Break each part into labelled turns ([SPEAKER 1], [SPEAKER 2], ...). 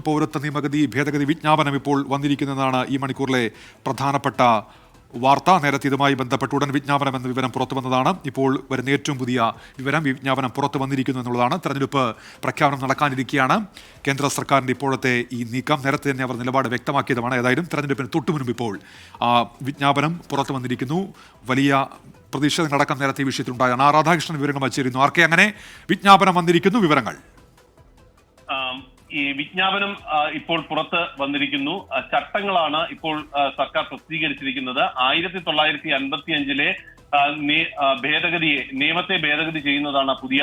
[SPEAKER 1] പൗരത്വ നിയമഗതി ഭേദഗതി വിജ്ഞാപനം ഇപ്പോൾ വന്നിരിക്കുന്നതാണ് ഈ മണിക്കൂറിലെ പ്രധാനപ്പെട്ട വാർത്ത. നേരത്തെ ഇതുമായി ബന്ധപ്പെട്ട് ഉടൻ വിജ്ഞാപനം എന്ന വിവരം പുറത്തു വന്നതാണ്. ഇപ്പോൾ വരുന്ന ഏറ്റവും പുതിയ വിവരം വിജ്ഞാപനം പുറത്തു വന്നിരിക്കുന്നു എന്നുള്ളതാണ്. തെരഞ്ഞെടുപ്പ് പ്രഖ്യാപനം നടക്കാനിരിക്കുകയാണ്. കേന്ദ്ര സർക്കാരിന്റെ ഇപ്പോഴത്തെ ഈ നീക്കം നേരത്തെ തന്നെ അവർ നിലപാട് വ്യക്തമാക്കിയതുമാണ്. ഏതായാലും തെരഞ്ഞെടുപ്പിന് തൊട്ടു മുൻപ് ഇപ്പോൾ ആ വിജ്ഞാപനം പുറത്തു വന്നിരിക്കുന്നു. വലിയ പ്രതിഷേധങ്ങളടക്കം നേരത്തെ ഈ വിഷയത്തിലുണ്ടായാണ്. ആ രാധാകൃഷ്ണൻ വിവരങ്ങൾ വച്ചിരുന്നു ആർക്കെ അങ്ങനെ വിജ്ഞാപനം വന്നിരിക്കുന്നു. വിവരങ്ങൾ.
[SPEAKER 2] ഈ വിജ്ഞാപനം ഇപ്പോൾ പുറത്ത് വന്നിരിക്കുന്നു. ചട്ടങ്ങളാണ് ഇപ്പോൾ സർക്കാർ പ്രസിദ്ധീകരിച്ചിരിക്കുന്നത്. ആയിരത്തി തൊള്ളായിരത്തി അൻപത്തി അഞ്ചിലെ ഭേദഗതിയെ നിയമത്തെ ഭേദഗതി ചെയ്യുന്നതാണ് പുതിയ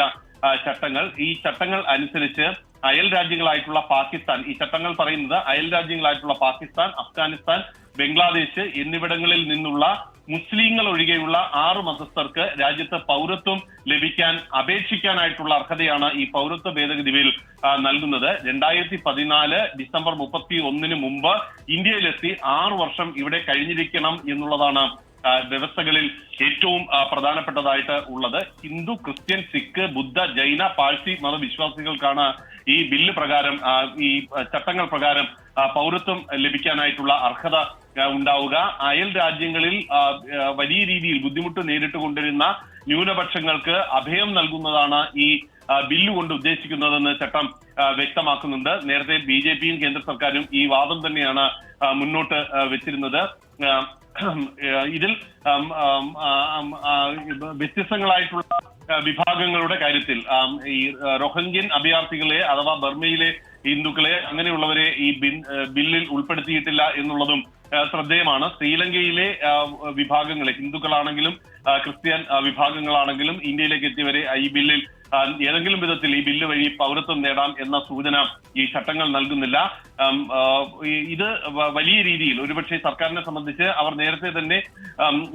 [SPEAKER 2] ചട്ടങ്ങൾ. ഈ ചട്ടങ്ങൾ അനുസരിച്ച് അയൽ രാജ്യങ്ങളായിട്ടുള്ള പാകിസ്ഥാൻ ഈ ചട്ടങ്ങൾ പറയുന്നത് അയൽ രാജ്യങ്ങളായിട്ടുള്ള പാകിസ്ഥാൻ അഫ്ഗാനിസ്ഥാൻ ബംഗ്ലാദേശ് എന്നിവിടങ്ങളിൽ നിന്നുള്ള മുസ്ലിങ്ങൾ ഒഴികെയുള്ള ആറ് മതസ്ഥർക്ക് രാജ്യത്ത് പൗരത്വം ലഭിക്കാൻ അപേക്ഷിക്കാനായിട്ടുള്ള അർഹതയാണ് ഈ പൗരത്വ ഭേദഗതി ബിൽ നൽകുന്നത്. രണ്ടായിരത്തി പതിനാല് ഡിസംബർ മുപ്പത്തി ഒന്നിന് മുമ്പ് ഇന്ത്യയിലെത്തി ആറു വർഷം ഇവിടെ കഴിഞ്ഞിരിക്കണം എന്നുള്ളതാണ് വ്യവസ്ഥകളിൽ ഏറ്റവും പ്രധാനപ്പെട്ടതായിട്ട് ഉള്ളത്. ഹിന്ദു ക്രിസ്ത്യൻ സിഖ് ബുദ്ധ ജൈന പാഴ്സി മതവിശ്വാസികൾക്കാണ് ഈ ബില്ല് പ്രകാരം ഈ ചട്ടങ്ങൾ പ്രകാരം പൗരത്വം ലഭിക്കാനായിട്ടുള്ള അർഹത ഉണ്ടാവുക. അയൽ രാജ്യങ്ങളിൽ വലിയ രീതിയിൽ ബുദ്ധിമുട്ട് നേരിട്ട് കൊണ്ടിരുന്ന ന്യൂനപക്ഷങ്ങൾക്ക് അഭയം നൽകുന്നതാണ് ഈ ബില്ല് കൊണ്ട് ഉദ്ദേശിക്കുന്നതെന്ന് ചട്ടം വ്യക്തമാക്കുന്നുണ്ട്. നേരത്തെ ബി ജെ പിയും കേന്ദ്ര സർക്കാരും ഈ വാദം തന്നെയാണ് മുന്നോട്ട് വെച്ചിരുന്നത്. ഇതിൽ വ്യത്യസ്തങ്ങളായിട്ടുള്ള വിഭാഗങ്ങളുടെ കാര്യത്തിൽ ഈ റോഹിംഗ്യൻ അഭയാർത്ഥികളെ അഥവാ ബർമയിലെ ഹിന്ദുക്കളെ അങ്ങനെയുള്ളവരെ ഈ ബില്ലിൽ ഉൾപ്പെടുത്തിയിട്ടില്ല എന്നുള്ളതും ശ്രദ്ധേയമാണ്. ശ്രീലങ്കയിലെ വിഭാഗങ്ങളെ ഹിന്ദുക്കളാണെങ്കിലും ക്രിസ്ത്യൻ വിഭാഗങ്ങളാണെങ്കിലും ഇന്ത്യയിലേക്ക് എത്തിയവരെ ഈ ബില്ലിൽ ഏതെങ്കിലും വിധത്തിൽ ഈ ബില്ല് വഴി പൗരത്വം നേടാം എന്ന സൂചന ഈ ചട്ടങ്ങൾ നൽകുന്നില്ല. ഇത് വലിയ രീതിയിൽ ഒരുപക്ഷെ സർക്കാരിനെ സംബന്ധിച്ച് അവർ നേരത്തെ തന്നെ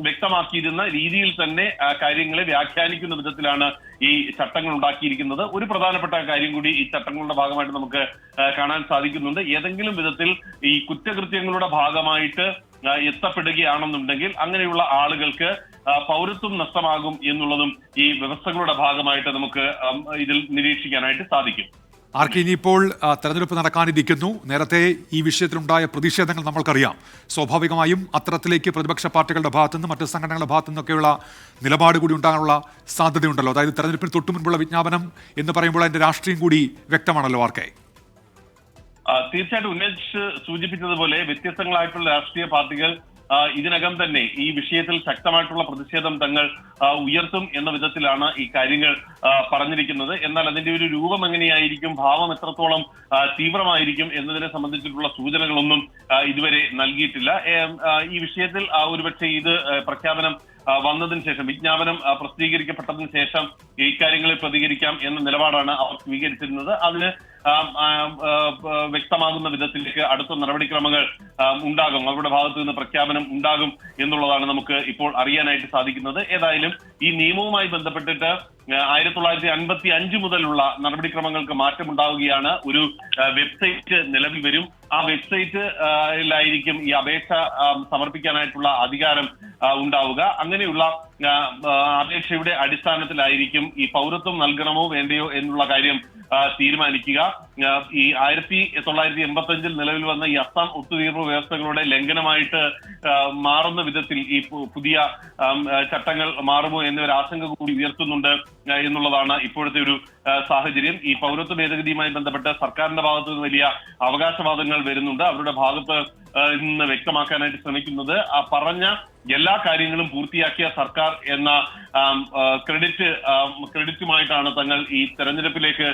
[SPEAKER 2] വ്യക്തമാക്കിയിരുന്ന രീതിയിൽ തന്നെ കാര്യങ്ങളെ വ്യാഖ്യാനിക്കുന്ന വിധത്തിലാണ് ഈ ചട്ടങ്ങൾ ഉണ്ടാക്കിയിരിക്കുന്നത്. ഒരു പ്രധാനപ്പെട്ട കാര്യം കൂടി ഈ ചട്ടങ്ങളുടെ ഭാഗമായിട്ട് നമുക്ക് കാണാൻ സാധിക്കുന്നുണ്ട്. ഏതെങ്കിലും വിധത്തിൽ ഈ കുറ്റകൃത്യങ്ങളുടെ ഭാഗമായിട്ട് എത്തപ്പെടുകയാണെന്നുണ്ടെങ്കിൽ അങ്ങനെയുള്ള ആളുകൾക്ക് പൗരത്വം നഷ്ടമാകും എന്നുള്ളതും ഈ വ്യവസ്ഥകളുടെ ഭാഗമായിട്ട് നമുക്ക് ഇതിൽ നിരീക്ഷിക്കാനായിട്ട് സാധിക്കും.
[SPEAKER 1] ആർക്ക് ഇനിയിപ്പോൾ തെരഞ്ഞെടുപ്പ് നടക്കാനിരിക്കുന്നു. നേരത്തെ ഈ വിഷയത്തിലുണ്ടായ പ്രതിഷേധങ്ങൾ നമ്മൾക്കറിയാം. സ്വാഭാവികമായും അത്തരത്തിലേക്ക് പ്രതിപക്ഷ പാർട്ടികളുടെ ഭാഗത്തുനിന്ന് മറ്റ് സംഘടനകളുടെ ഭാഗത്തു നിന്നൊക്കെയുള്ള നിലപാട് കൂടി ഉണ്ടാകാനുള്ള സാധ്യതയുണ്ടല്ലോ. അതായത് തെരഞ്ഞെടുപ്പിന് തൊട്ടു മുൻപുള്ള വിജ്ഞാപനം എന്ന് പറയുമ്പോൾ അതിന്റെ രാഷ്ട്രീയം കൂടി വ്യക്തമാണല്ലോ ആർക്കെ?
[SPEAKER 2] തീർച്ചയായിട്ടും ഉന്നയിച്ച് സൂചിപ്പിച്ചതുപോലെ വ്യത്യസ്തങ്ങളായിട്ടുള്ള രാഷ്ട്രീയ പാർട്ടികൾ ഇതിനകം തന്നെ ഈ വിഷയത്തിൽ ശക്തമായിട്ടുള്ള പ്രതിഷേധം തങ്ങൾ ഉയർത്തും എന്ന വിധത്തിലാണ് ഈ കാര്യങ്ങൾ പറഞ്ഞിരിക്കുന്നത്. എന്നാൽ അതിന്റെ ഒരു രൂപം എങ്ങനെയായിരിക്കും ഭാവം എത്രത്തോളം തീവ്രമായിരിക്കും എന്നതിനെ സംബന്ധിച്ചിട്ടുള്ള സൂചനകളൊന്നും ഇതുവരെ നൽകിയിട്ടില്ല. ഈ വിഷയത്തിൽ ഒരുപക്ഷെ ഇത് പ്രഖ്യാപനം വന്നതിന് ശേഷം വിജ്ഞാപനം പ്രസിദ്ധീകരിക്കപ്പെട്ടതിന് ശേഷം ഈ കാര്യങ്ങളെ പ്രതികരിക്കാം എന്ന നിലപാടാണ് അവർ സ്വീകരിച്ചിരുന്നത്. അതിന് വ്യക്തമാകുന്ന വിധത്തിലേക്ക് അടുത്ത നടപടിക്രമങ്ങൾ ഉണ്ടാകും. അവരുടെ ഭാഗത്തു നിന്ന് പ്രഖ്യാപനം ഉണ്ടാകും എന്നുള്ളതാണ് നമുക്ക് ഇപ്പോൾ അറിയാനായിട്ട് സാധിക്കുന്നത്. ഏതായാലും ഈ നിയമവുമായി ബന്ധപ്പെട്ടിട്ട് ആയിരത്തി തൊള്ളായിരത്തി അൻപത്തി അഞ്ച് മുതലുള്ള നടപടിക്രമങ്ങൾക്ക് മാറ്റമുണ്ടാവുകയാണ്. ഒരു വെബ്സൈറ്റ് നിലവിൽ വരും. ആ വെബ്സൈറ്റ് ആയിരിക്കും ഈ അപേക്ഷ സമർപ്പിക്കാനായിട്ടുള്ള അധികാരം ഉണ്ടാവുക. അങ്ങനെയുള്ള അപേക്ഷയുടെ അടിസ്ഥാനത്തിലായിരിക്കും ഈ പൗരത്വം നൽകണമോ വേണ്ടയോ എന്നുള്ള കാര്യം തീരുമാനിക്കുക. ഈ ആയിരത്തി തൊള്ളായിരത്തി എൺപത്തി അഞ്ചിൽ നിലവിൽ വന്ന ഈ അസ്സാം ഒത്തുതീർപ്പ് വ്യവസ്ഥകളുടെ ലംഘനമായിട്ട് മാറുന്ന വിധത്തിൽ ഈ പുതിയ ചട്ടങ്ങൾ മാറുമോ എന്നൊരു ആശങ്ക കൂടി ഉയർത്തുന്നുണ്ട്. എന്നുള്ളതാണ് ഇപ്പോഴത്തെ ഒരു സാഹചര്യം. ഈ പൗരത്വ ഭേദഗതിയുമായി ബന്ധപ്പെട്ട് സർക്കാരിന്റെ ഭാഗത്ത് നിന്ന് വലിയ അവകാശവാദങ്ങൾ വരുന്നുണ്ട്. അവരുടെ ഭാഗത്ത് നിന്ന് വ്യക്തമാക്കാനായിട്ട് ശ്രമിക്കുന്നത്. ആ പറഞ്ഞ എല്ലാ കാര്യങ്ങളും പൂർത്തിയാക്കിയ സർക്കാർ എന്ന ക്രെഡിറ്റ് ക്രെഡിറ്റുമായിട്ടാണ് തങ്ങൾ ഈ തെരഞ്ഞെടുപ്പിലേക്ക്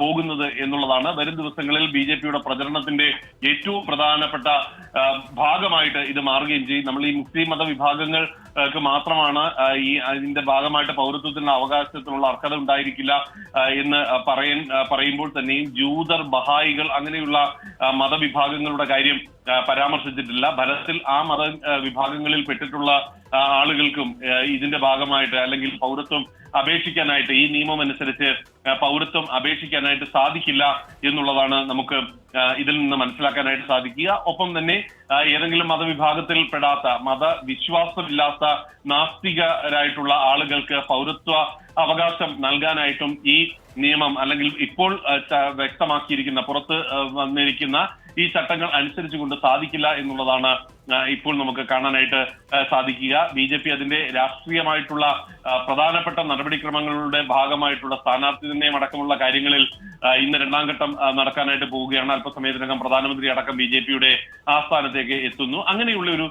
[SPEAKER 2] പോകുന്നത് എന്നുള്ളതാണ്. വരും ദിവസങ്ങളിൽ ബി ജെ പിയുടെ പ്രചരണത്തിന്റെ ഏറ്റവും പ്രധാനപ്പെട്ട ഭാഗമായിട്ട് ഇത് മാറുകയും ചെയ്യും. നമ്മൾ ഈ മുസ്ലിം മത വിഭാഗങ്ങൾക്ക് മാത്രമാണ് ഈ അതിന്റെ ഭാഗമായിട്ട് പൗരത്വത്തിനുള്ള അവകാശത്തിനുള്ള അർഹത ഉണ്ടായിരിക്കില്ല എന്ന് പറയാൻ പറയുമ്പോൾ തന്നെയും ജൂതർ ബഹായികൾ അങ്ങനെയുള്ള മതവിഭാഗങ്ങളുടെ കാര്യം പരാമർശിച്ചിട്ടില്ല. ഫലത്തിൽ ആ മത വിഭാഗങ്ങളിൽ പെട്ടിട്ടുള്ള ആളുകൾക്കും ഇതിന്റെ ഭാഗമായിട്ട് അല്ലെങ്കിൽ പൗരത്വം അപേക്ഷിക്കാനായിട്ട് ഈ നിയമം അനുസരിച്ച് പൗരത്വം അപേക്ഷിക്കാനായിട്ട് സാധിക്കില്ല എന്നുള്ളതാണ് നമുക്ക് ഇതിൽ നിന്ന് മനസ്സിലാക്കാനായിട്ട് സാധിക്കുക. ഒപ്പം തന്നെ ഏതെങ്കിലും മതവിഭാഗത്തിൽ പെടാത്ത മതവിശ്വാസമില്ലാത്ത നാസ്തികരായിട്ടുള്ള ആളുകൾക്ക് പൗരത്വ അവകാശം നൽകാനായിട്ടും ഈ നിയമം അല്ലെങ്കിൽ ഇപ്പോൾ വ്യക്തമാക്കിയിരിക്കുന്ന പുറത്ത് വന്നിരിക്കുന്ന ഈ ചട്ടങ്ങൾ അനുസരിച്ചുകൊണ്ട് സാധിക്കില്ല എന്നുള്ളതാണ് ഇപ്പോൾ നമുക്ക് കാണാനായിട്ട് സാധിക്കുക. ബി ജെ പി അതിന്റെ രാഷ്ട്രീയമായിട്ടുള്ള പ്രധാനപ്പെട്ട നടപടിക്രമങ്ങളുടെ ഭാഗമായിട്ടുള്ള സ്ഥാനാർത്ഥി നിർണയം അടക്കമുള്ള കാര്യങ്ങളിൽ ഇന്ന് രണ്ടാം ഘട്ടം നടക്കാനായിട്ട് പോവുകയാണ്. അല്പസമയത്തിനകം പ്രധാനമന്ത്രി അടക്കം ബി ജെ പിയുടെ ആസ്ഥാനത്തേക്ക് എത്തുന്നു. അങ്ങനെയുള്ള ഒരു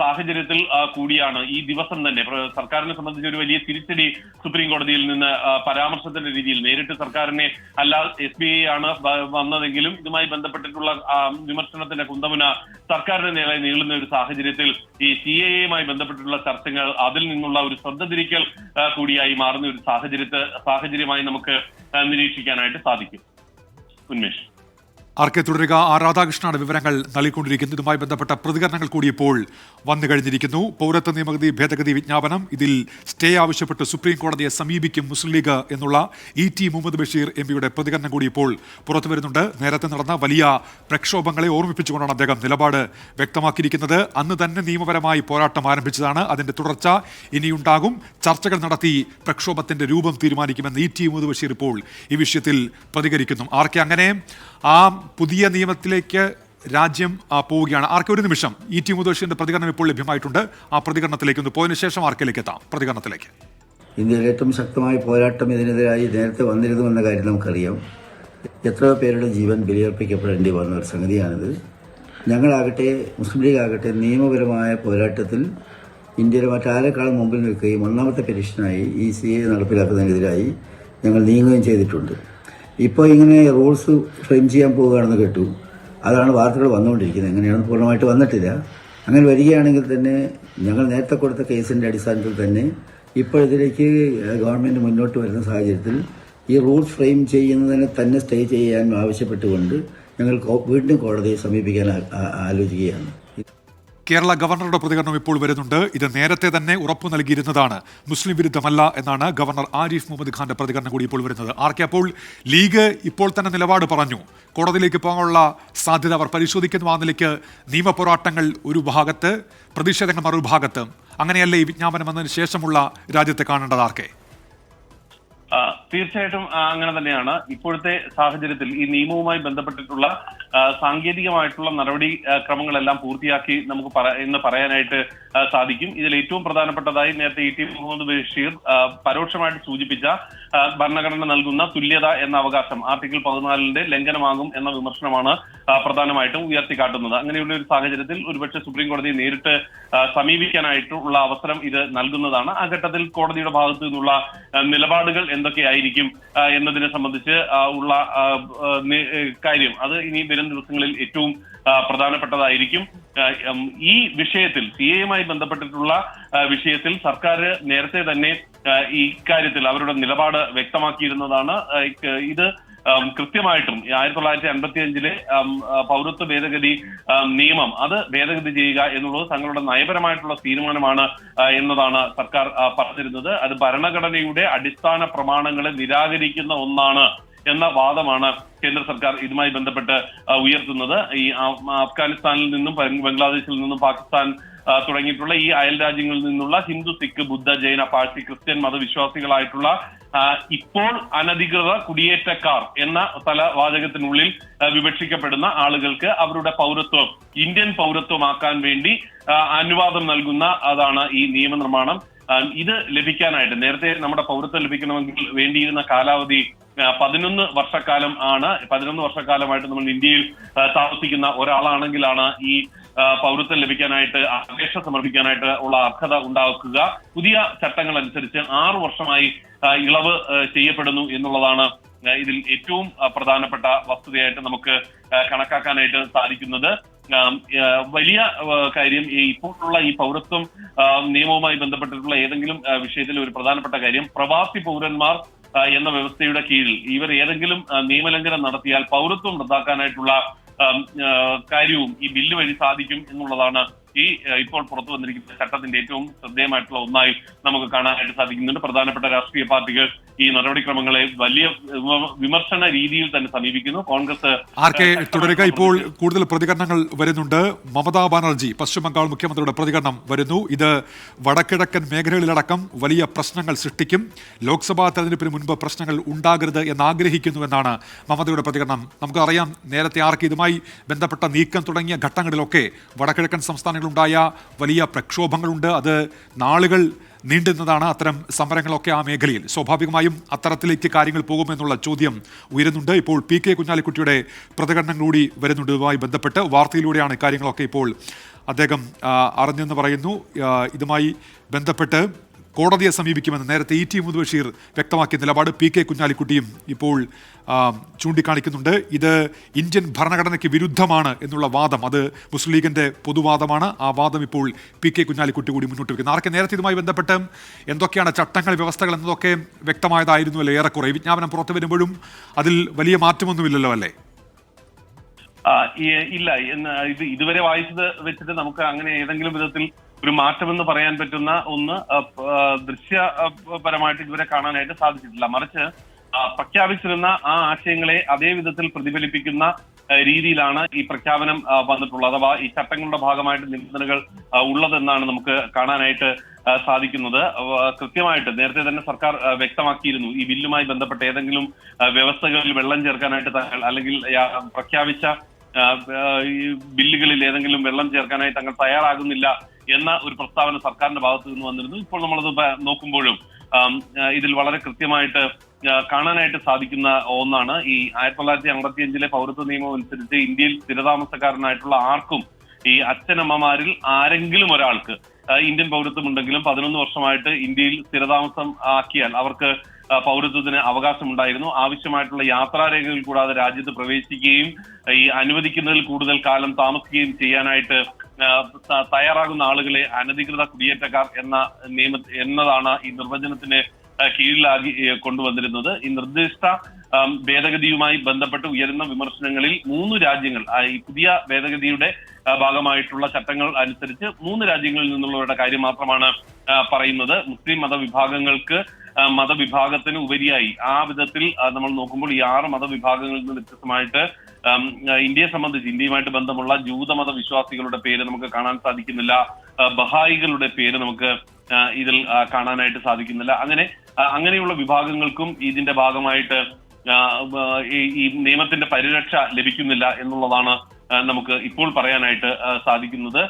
[SPEAKER 2] സാഹചര്യത്തിൽ കൂടിയാണ് ഈ ദിവസം തന്നെ. സർക്കാരിനെ സംബന്ധിച്ച് ഒരു വലിയ തിരിച്ചടി സുപ്രീം കോടതിയിൽ നിന്ന് പരാമർശത്തിന്റെ രീതിയിൽ നേരിട്ട് സർക്കാരിനെ അല്ല എസ് ബി ഐ ആണ് വന്നതെങ്കിലും ഇതുമായി ബന്ധപ്പെട്ടിട്ടുള്ള വിമർശനത്തിന്റെ കുന്തമുന സർക്കാരിന്റെ നേരെ നീളുന്ന ഒരു സാഹചര്യത്തിൽ ഈ സി എ എയുമായി ബന്ധപ്പെട്ടിട്ടുള്ള ചർച്ചകൾ അതിൽ നിന്നുള്ള ഒരു ശ്രദ്ധ തിരിക്കൽ കൂടിയായി മാറുന്ന ഒരു സാഹചര്യത്തെ സാഹചര്യമായി നമുക്ക് നിരീക്ഷിക്കാനായിട്ട് സാധിക്കും. ഉന്മേഷ്.
[SPEAKER 1] ആർ കെ തുടരുക? ആർ രാധാകൃഷ്ണനാണ് വിവരങ്ങൾ നൽകിക്കൊണ്ടിരിക്കുന്നത്. ഇതുമായി ബന്ധപ്പെട്ട പ്രതികരണങ്ങൾ കൂടി ഇപ്പോൾ വന്നു കഴിഞ്ഞിരിക്കുന്നു. പൗരത്വ നിയമഗതി ഭേദഗതി വിജ്ഞാപനം. ഇതിൽ സ്റ്റേ ആവശ്യപ്പെട്ട് സുപ്രീം കോടതിയെ സമീപിക്കും മുസ്ലിം ലീഗ് എന്നുള്ള E T Muhammad Basheer M പിയുടെ പ്രതികരണം കൂടി ഇപ്പോൾ പുറത്തു വരുന്നുണ്ട്. നേരത്തെ നടന്ന വലിയ പ്രക്ഷോഭങ്ങളെ ഓർമ്മിപ്പിച്ചുകൊണ്ടാണ് അദ്ദേഹം നിലപാട് വ്യക്തമാക്കിയിരിക്കുന്നത്. അന്ന് തന്നെ നിയമപരമായി പോരാട്ടം ആരംഭിച്ചതാണ്. അതിന്റെ തുടർച്ച ഇനിയുണ്ടാകും. ചർച്ചകൾ നടത്തി പ്രക്ഷോഭത്തിന്റെ രൂപം തീരുമാനിക്കുമെന്ന് ഇ ടി മുഹമ്മദ് ബഷീർ ഇപ്പോൾ ഈ വിഷയത്തിൽ പ്രതികരിക്കുന്നു. ആർക്കെ അങ്ങനെ? ആ പുതിയ നിയമത്തിലേക്ക് രാജ്യം പോവുകയാണ്. ആർക്കെ ഒരു നിമിഷം? ഇ. ടി. മുതോഷിന്റെ പ്രതികരണം ഇപ്പോൾ ലഭ്യമായിട്ടുണ്ട്. ആ പ്രതികരണത്തിലേക്ക് ഒന്ന് പോയതിനു ശേഷം ആർക്കിലേക്ക് എത്താം? പ്രതികരണത്തിലേക്ക്.
[SPEAKER 3] ഇന്ത്യയിൽ ഏറ്റവും ശക്തമായ പോരാട്ടം ഇതിനെതിരായി നേരത്തെ വന്നിരുന്നു എന്ന കാര്യം നമുക്കറിയാം. എത്രയോ പേരുടെ ജീവൻ ബലിയർപ്പിക്കപ്പെടേണ്ടി വന്ന ഒരു സംഗതിയാണിത്. ഞങ്ങളാകട്ടെ മുസ്ലിം ലീഗ് ആകട്ടെ നിയമപരമായ പോരാട്ടത്തിൽ ഇന്ത്യയിലെ മറ്റാരെക്കാളും മുമ്പിൽ നിൽക്കുകയും ഒന്നാമത്തെ പെരീഷനായി ഈ സി എ നടപ്പിലാക്കുന്നതിനെതിരായി ഞങ്ങൾ നീങ്ങുകയും ചെയ്തിട്ടുണ്ട്. ഇപ്പോൾ ഇങ്ങനെ റൂൾസ് ഫ്രെയിം ചെയ്യാൻ പോവുകയാണെന്ന് കേട്ടു. അതാണ് വാർത്തകൾ വന്നുകൊണ്ടിരിക്കുന്നത്. എങ്ങനെയാണ് പൂർണമായിട്ട് വന്നിട്ടില്ല. അങ്ങനെ വരികയാണെങ്കിൽ തന്നെ ഞങ്ങൾ നേരത്തെ കൊടുത്ത കേസിന്റെ അടിസ്ഥാനത്തിൽ തന്നെ ഇപ്പോഴതിലേക്ക് ഗവൺമെന്റ് മുന്നോട്ട് വരുന്ന സാഹചര്യത്തിൽ ഈ റൂൾസ് ഫ്രെയിം ചെയ്യുന്നതിനെ തന്നെ സ്റ്റേ ചെയ്യാൻ ആവശ്യപ്പെട്ടുകൊണ്ട് ഞങ്ങൾ വീണ്ടും കോടതിയെ സമീപിക്കാൻ ആലോചിക്കുകയാണ്.
[SPEAKER 1] കേരള ഗവർണറുടെ പ്രതികരണം ഇപ്പോൾ വരുന്നുണ്ട്. ഇത് നേരത്തെ തന്നെ ഉറപ്പു നൽകിയിരുന്നതാണ്. മുസ്ലിം വിരുദ്ധമല്ല എന്നാണ് ഗവർണർ ആരിഫ് മുഹമ്മദ് ഖാന്റെ പ്രതികരണം കൂടി ഇപ്പോൾ വരുന്നത്. ആർക്കെ അപ്പോൾ ലീഗ് ഇപ്പോൾ തന്നെ നിലപാട് പറഞ്ഞു. കോടതിയിലേക്ക് പോകാനുള്ള സാധ്യത അവർ പരിശോധിക്കുന്നു. ആ നിലയ്ക്ക് നിയമപോരാട്ടങ്ങൾ ഒരു ഭാഗത്ത് പ്രതിഷേധങ്ങൾ മറുഭാഗത്ത് അങ്ങനെയല്ലേ ഈ വിജ്ഞാപനം വന്നതിന് ശേഷമുള്ള രാജ്യത്തെ കാണേണ്ടത് ആർക്കെ?
[SPEAKER 2] തീർച്ചയായിട്ടും അങ്ങനെ തന്നെയാണ്. ഇപ്പോഴത്തെ സാഹചര്യത്തിൽ ഈ നിയമവുമായി ബന്ധപ്പെട്ടിട്ടുള്ള സാങ്കേതികമായിട്ടുള്ള നടപടി ക്രമങ്ങളെല്ലാം പൂർത്തിയാക്കി നമുക്ക് എന്ന് പറയാനായിട്ട് സാധിക്കും. ഇതിൽ ഏറ്റവും പ്രധാനപ്പെട്ടതായി നേരത്തെ ഇ ടി മുഹമ്മദ് ബഷീർ പരോക്ഷമായിട്ട് സൂചിപ്പിച്ച ഭരണഘടന നൽകുന്ന തുല്യത എന്ന അവകാശം ആർട്ടിക്കിൾ പതിനാലിന്റെ ലംഘനമാകും എന്ന വിമർശനമാണ് പ്രധാനമായിട്ടും ഉയർത്തിക്കാട്ടുന്നത്. അങ്ങനെയുള്ള ഒരു സാഹചര്യത്തിൽ ഒരുപക്ഷെ സുപ്രീം കോടതിയെ നേരിട്ട് സമീപിക്കാനായിട്ടുള്ള അവസരം ഇത് നൽകുന്നതാണ്. ആ ഘട്ടത്തിൽ കോടതിയുടെ ഭാഗത്തു നിന്നുള്ള നിലപാടുകൾ എന്തൊക്കെയായിരിക്കും എന്നതിനെ സംബന്ധിച്ച് ഉള്ള കാര്യം. അത് ഇനി വരും ദിവസങ്ങളിൽ ഏറ്റവും പ്രധാനപ്പെട്ടതായിരിക്കും. ഈ വിഷയത്തിൽ സി എയുമായി ബന്ധപ്പെട്ടിട്ടുള്ള വിഷയത്തിൽ സർക്കാർ നേരത്തെ തന്നെ ഇക്കാര്യത്തിൽ അവരുടെ നിലപാട് വ്യക്തമാക്കിയിരുന്നതാണ്. ഇത് കൃത്യമായിട്ടും ആയിരത്തി തൊള്ളായിരത്തി അൻപത്തി അഞ്ചിലെ പൗരത്വ ഭേദഗതി നിയമം അത് ഭേദഗതി ചെയ്യുക എന്നുള്ളത് തങ്ങളുടെ നയപരമായിട്ടുള്ള തീരുമാനമാണ് എന്നതാണ് സർക്കാർ പറഞ്ഞിരുന്നത്. അത് ഭരണഘടനയുടെ അടിസ്ഥാന പ്രമാണങ്ങളെ നിരാകരിക്കുന്ന ഒന്നാണ് എന്ന വാദമാണ് കേന്ദ്ര സർക്കാർ ഇതുമായി ബന്ധപ്പെട്ട് ഉയർത്തുന്നത്. ഈ അഫ്ഗാനിസ്ഥാനിൽ നിന്നും ബംഗ്ലാദേശിൽ നിന്നും പാകിസ്ഥാൻ തുടങ്ങിയിട്ടുള്ള ഈ അയൽ രാജ്യങ്ങളിൽ നിന്നുള്ള ഹിന്ദു സിഖ് ബുദ്ധ ജൈന പാഴ്സി ക്രിസ്ത്യൻ മതവിശ്വാസികളായിട്ടുള്ള ഇപ്പോൾ അനധികൃത കുടിയേറ്റക്കാർ എന്ന തലവാചകത്തിനുള്ളിൽ വാചകത്തിനുള്ളിൽ വിവക്ഷിക്കപ്പെടുന്ന ആളുകൾക്ക് അവരുടെ പൗരത്വം ഇന്ത്യൻ പൗരത്വമാക്കാൻ വേണ്ടി അനുവാദം നൽകുന്ന അതാണ് ഈ നിയമനിർമ്മാണം. ഇത് ലഭിക്കാനായിട്ട് നേരത്തെ നമ്മുടെ പൗരത്വം ലഭിക്കണമെങ്കിൽ വേണ്ടിയിരുന്ന കാലാവധി പതിനൊന്ന് വർഷക്കാലം ആണ്. പതിനൊന്ന് വർഷക്കാലമായിട്ട് നമ്മൾ ഇന്ത്യയിൽ താമസിക്കുന്ന ഒരാളാണെങ്കിലാണ് ഈ പൗരത്വം ലഭിക്കാനായിട്ട് അപേക്ഷ സമർപ്പിക്കാനായിട്ട് ഉള്ള അർഹത ഉണ്ടാക്കുക. പുതിയ ചട്ടങ്ങൾ അനുസരിച്ച് ആറു വർഷമായി ഇളവ് ചെയ്യപ്പെടുന്നു എന്നുള്ളതാണ് ഇതിൽ ഏറ്റവും പ്രധാനപ്പെട്ട വസ്തുതയായിട്ട് നമുക്ക് കണക്കാക്കാനായിട്ട് സാധിക്കുന്നത്. വലിയ കാര്യം ഇപ്പോഴുള്ള ഈ പൗരത്വം നിയമവുമായി ബന്ധപ്പെട്ടിട്ടുള്ള ഏതെങ്കിലും വിഷയത്തിൽ ഒരു പ്രധാനപ്പെട്ട കാര്യം പ്രവാസി പൗരന്മാർ എന്ന വ്യവസ്ഥയുടെ കീഴിൽ ഇവർ ഏതെങ്കിലും നിയമലംഘനം നടത്തിയാൽ പൗരത്വം റദ്ദാക്കാനായിട്ടുള്ള കാര്യവും ഈ ബില്ല് വഴി സാധിക്കും എന്നുള്ളതാണ് ഈ ഇപ്പോൾ പുറത്തു വന്നിരിക്കുന്ന ചട്ടത്തിന്റെ ഏറ്റവും ശ്രദ്ധേയമായിട്ടുള്ള ഒന്നായി നമുക്ക് കാണാനായിട്ട് സാധിക്കുന്നുണ്ട്. പ്രധാനപ്പെട്ട രാഷ്ട്രീയ പാർട്ടികൾ ഈ നടപടിക്രമങ്ങളെ വലിയ വിമർശന രീതിയിൽ തന്നെ സമീപിക്കുന്നു. കോൺഗ്രസ്
[SPEAKER 1] ആർ കെ തുടരുക. ഇപ്പോൾ കൂടുതൽ പ്രതികരണങ്ങൾ വരുന്നുണ്ട്. മമതാ ബാനർജി പശ്ചിമ ബംഗാൾ മുഖ്യമന്ത്രിയുടെ പ്രതികരണം വരുന്നു. ഇത് വടക്കിഴക്കൻ മേഖലകളിലടക്കം വലിയ പ്രശ്നങ്ങൾ സൃഷ്ടിക്കും. ലോക്സഭാ തെരഞ്ഞെടുപ്പിന് മുൻപ് പ്രശ്നങ്ങൾ ഉണ്ടാകരുത് എന്ന് ആഗ്രഹിക്കുന്നുവെന്നാണ് മമതയുടെ പ്രതികരണം. നമുക്കറിയാം നേരത്തെ ആർക്ക് ഇതുമായി ബന്ധപ്പെട്ട നീക്കം തുടങ്ങിയ ഘട്ടങ്ങളിലൊക്കെ വടക്കിഴക്കൻ സംസ്ഥാനങ്ങളുണ്ടായ വലിയ പ്രക്ഷോഭങ്ങളുണ്ട്. അത് നാളുകൾ നീണ്ടുന്നതാണ് അത്തരം സമരങ്ങളൊക്കെ ആ മേഖലയിൽ. സ്വാഭാവികമായും അത്തരത്തിലേക്ക് കാര്യങ്ങൾ പോകുമെന്നുള്ള ചോദ്യം ഉയരുന്നുണ്ട്. ഇപ്പോൾ പി കെ കുഞ്ഞാലിക്കുട്ടിയുടെ പ്രതികരണം കൂടി വരുന്നുണ്ട്. ഇതുമായി ബന്ധപ്പെട്ട് വാർത്തയിലൂടെയാണ് കാര്യങ്ങളൊക്കെ ഇപ്പോൾ അദ്ദേഹം അറിഞ്ഞെന്ന് പറയുന്നു. ഇതുമായി ബന്ധപ്പെട്ട് കോടതിയെ സമീപിക്കുമെന്ന് നേരത്തെ ഇ ടി മുതുബഷീർ വ്യക്തമാക്കിയ നിലപാട് പി കെ കുഞ്ഞാലിക്കുട്ടിയും ഇപ്പോൾ ചൂണ്ടിക്കാണിക്കുന്നുണ്ട്. ഇത് ഇന്ത്യൻ ഭരണഘടനയ്ക്ക് വിരുദ്ധമാണ് എന്നുള്ള വാദം. അത് മുസ്ലിം ലീഗിന്റെ പൊതുവാദമാണ്. ആ വാദം ഇപ്പോൾ പി കെ കുഞ്ഞാലിക്കുട്ടി കൂടി മുന്നോട്ട് വയ്ക്കുന്നത് ആർക്കെ നേരത്തെ ഇതുമായി ബന്ധപ്പെട്ട് എന്തൊക്കെയാണ് ചട്ടങ്ങൾ വ്യവസ്ഥകൾ എന്നതൊക്കെ വ്യക്തമായതായിരുന്നു അല്ലേ ഏറെക്കുറെ? വിജ്ഞാപനം പുറത്തു വരുമ്പോഴും അതിൽ വലിയ മാറ്റമൊന്നുമില്ലല്ലോ അല്ലേ?
[SPEAKER 2] ഇല്ല ഇത് ഇതുവരെ വായിച്ചത് വെച്ചിട്ട് നമുക്ക് അങ്ങനെ ഏതെങ്കിലും വിധത്തിൽ ഒരു മാറ്റമെന്ന് പറയാൻ പറ്റുന്ന ഒന്ന് ദൃശ്യപരമായിട്ട് ഇതുവരെ കാണാനായിട്ട് സാധിച്ചിട്ടില്ല. മറിച്ച് പ്രഖ്യാപിച്ചിരുന്ന ആ ആശയങ്ങളെ അതേ വിധത്തിൽ പ്രതിഫലിപ്പിക്കുന്ന രീതിയിലാണ് ഈ പ്രഖ്യാപനം വന്നിട്ടുള്ളത്. അഥവാ ഈ ചട്ടങ്ങളുടെ ഭാഗമായിട്ട് നിബന്ധനകൾ ഉള്ളതെന്നാണ് നമുക്ക് കാണാനായിട്ട് സാധിക്കുന്നത്. കൃത്യമായിട്ട് നേരത്തെ തന്നെ സർക്കാർ വ്യക്തമാക്കിയിരുന്നു. ഈ ബില്ലുമായി ബന്ധപ്പെട്ട ഏതെങ്കിലും വ്യവസ്ഥകളിൽ വെള്ളം ചേർക്കാനായിട്ട് തങ്ങൾ അല്ലെങ്കിൽ പ്രഖ്യാപിച്ച ബില്ലുകളിൽ ഏതെങ്കിലും വെള്ളം ചേർക്കാനായി തങ്ങൾ തയ്യാറാകുന്നില്ല എന്ന ഒരു പ്രസ്താവന സർക്കാരിന്റെ ഭാഗത്തു നിന്ന് വന്നിരുന്നു. ഇപ്പോൾ നമ്മളത് നോക്കുമ്പോഴും ഇതിൽ വളരെ കൃത്യമായിട്ട് കാണാനായിട്ട് സാധിക്കുന്ന ഒന്നാണ് ഈ ആയിരത്തി തൊള്ളായിരത്തി അമ്പത്തി അഞ്ചിലെ പൗരത്വ നിയമം അനുസരിച്ച് ഇന്ത്യയിൽ സ്ഥിരതാമസക്കാരനായിട്ടുള്ള ആർക്കും ഈ അച്ഛനമ്മമാരിൽ ആരെങ്കിലും ഒരാൾക്ക് ഇന്ത്യൻ പൗരത്വം ഉണ്ടെങ്കിലും പതിനൊന്ന് വർഷമായിട്ട് ഇന്ത്യയിൽ സ്ഥിരതാമസം ആക്കിയാൽ അവർക്ക് പൗരത്വത്തിന് അവകാശമുണ്ടായിരുന്നു. ആവശ്യമായിട്ടുള്ള യാത്രാരേഖകൾ കൂടാതെ രാജ്യത്ത് പ്രവേശിക്കുകയും ഈ അനുവദിക്കുന്നതിൽ കൂടുതൽ കാലം താമസിക്കുകയും ചെയ്യാനായിട്ട് തയ്യാറാകുന്ന ആളുകളെ അനധികൃത കുടിയേറ്റക്കാർ എന്ന നിയമ എന്നതാണ് ഈ നിർവചനത്തിന് കീഴിലാകി കൊണ്ടുവന്നിരുന്നത്. ഈ നിർദ്ദിഷ്ട ഭേദഗതിയുമായി ബന്ധപ്പെട്ട് ഉയരുന്ന വിമർശനങ്ങളിൽ മൂന്ന് രാജ്യങ്ങൾ ഈ പുതിയ ഭേദഗതിയുടെ ഭാഗമായിട്ടുള്ള ചട്ടങ്ങൾ അനുസരിച്ച് മൂന്ന് രാജ്യങ്ങളിൽ നിന്നുള്ളവരുടെ കാര്യം മാത്രമാണ് പറയുന്നത്. മുസ്ലിം മതവിഭാഗങ്ങൾക്ക് മതവിഭാഗത്തിന് ഉപരിയായി ആ വിധത്തിൽ നമ്മൾ നോക്കുമ്പോൾ ഈ ആറ് മതവിഭാഗങ്ങളിൽ നിന്ന് വ്യത്യസ്തമായിട്ട് ഇന്ത്യയെ സംബന്ധിച്ച് ഇന്ത്യയുമായിട്ട് ബന്ധമുള്ള ജൂതമത വിശ്വാസികളുടെ പേര് നമുക്ക് കാണാൻ സാധിക്കുന്നില്ല. ബഹായികളുടെ പേര് നമുക്ക് ഇതിൽ കാണാനായിട്ട് സാധിക്കുന്നില്ല. അങ്ങനെ അങ്ങനെയുള്ള വിഭാഗങ്ങൾക്കും ഇതിന്റെ ഭാഗമായിട്ട് ഈ- നിയമത്തിന്റെ പരിരക്ഷ ലഭിക്കുന്നില്ല എന്നുള്ളതാണ് നമുക്ക് ഇപ്പോൾ പറയാനായിട്ട് സാധിക്കുന്നത്.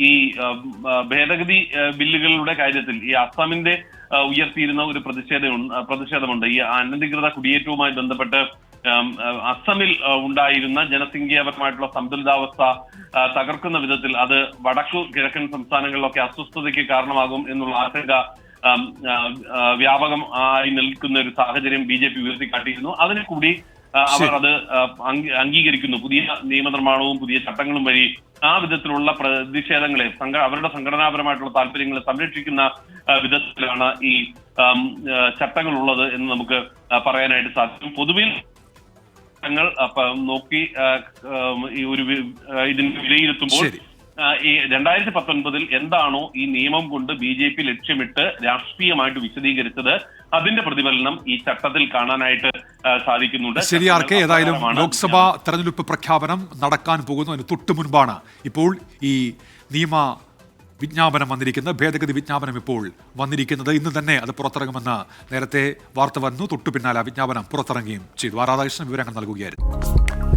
[SPEAKER 2] ഈ ഭേദഗതി ബില്ലുകളുടെ കാര്യത്തിൽ ഈ അസമിന്റെ ഉയർത്തിയിരുന്ന ഒരു പ്രതിഷേധം പ്രതിഷേധമുണ്ട്. ഈ അനധികൃത കുടിയേറ്റവുമായി ബന്ധപ്പെട്ട് അസമിൽ ഉണ്ടായിരുന്ന ജനസംഖ്യാപരമായിട്ടുള്ള സന്തുലിതാവസ്ഥ തകർക്കുന്ന വിധത്തിൽ അത് വടക്കു കിഴക്കൻ സംസ്ഥാനങ്ങളിലൊക്കെ അസ്വസ്ഥതയ്ക്ക് കാരണമാകും എന്നുള്ള ആശങ്ക വ്യാപകം ആയി നിൽക്കുന്ന ഒരു സാഹചര്യം ബി ജെ പി ഉയർത്തിക്കാട്ടിയിരുന്നു. അതിനെ കൂടി അവർ അത് അംഗീകരിക്കുന്നു. പുതിയ നിയമനിർമ്മാണവും പുതിയ ചട്ടങ്ങളും വഴി ആ വിധത്തിലുള്ള പ്രതിഷേധങ്ങളെ അവരുടെ സംഘടനാപരമായിട്ടുള്ള താല്പര്യങ്ങളെ സംരക്ഷിക്കുന്ന വിധത്തിലാണ് ഈ ചട്ടങ്ങൾ ഉള്ളത് എന്ന് നമുക്ക് പറയാനായിട്ട് സാധിക്കും. പൊതുവിൽ ചട്ടങ്ങൾ നോക്കി ഈ ഒരു ഇതിന് വിലയിരുത്തുമ്പോൾ ഈ രണ്ടായിരത്തി പത്തൊൻപതിൽ എന്താണോ ഈ നിയമം കൊണ്ട് ബി ജെ പി ലക്ഷ്യമിട്ട് രാഷ്ട്രീയമായിട്ട് വിശദീകരിച്ചത് അതിന്റെ പ്രതിഫലനം ഈ ചട്ടത്തിൽ കാണാനായിട്ട് സാധിക്കുന്നുണ്ട്.
[SPEAKER 1] ശരി ആർ കെ ഏതായാലും ലോക്സഭാ തെരഞ്ഞെടുപ്പ് പ്രഖ്യാപനം നടക്കാൻ പോകുന്നു അതിന് തൊട്ടു മുൻപാണ് ഇപ്പോൾ ഈ നിയമ വിജ്ഞാപനം വന്നിരിക്കുന്നത് ഭേദഗതി വിജ്ഞാപനം ഇപ്പോൾ വന്നിരിക്കുന്നത് ഇന്ന് തന്നെ അത് പുറത്തിറങ്ങുമെന്ന് നേരത്തെ വാർത്ത വന്നു. തൊട്ടു പിന്നാലെ വിജ്ഞാപനം പുറത്തിറങ്ങുകയും ചെയ്തു. ആ രാധാകൃഷ്ണൻ വിവരങ്ങൾ നൽകുകയായിരുന്നു.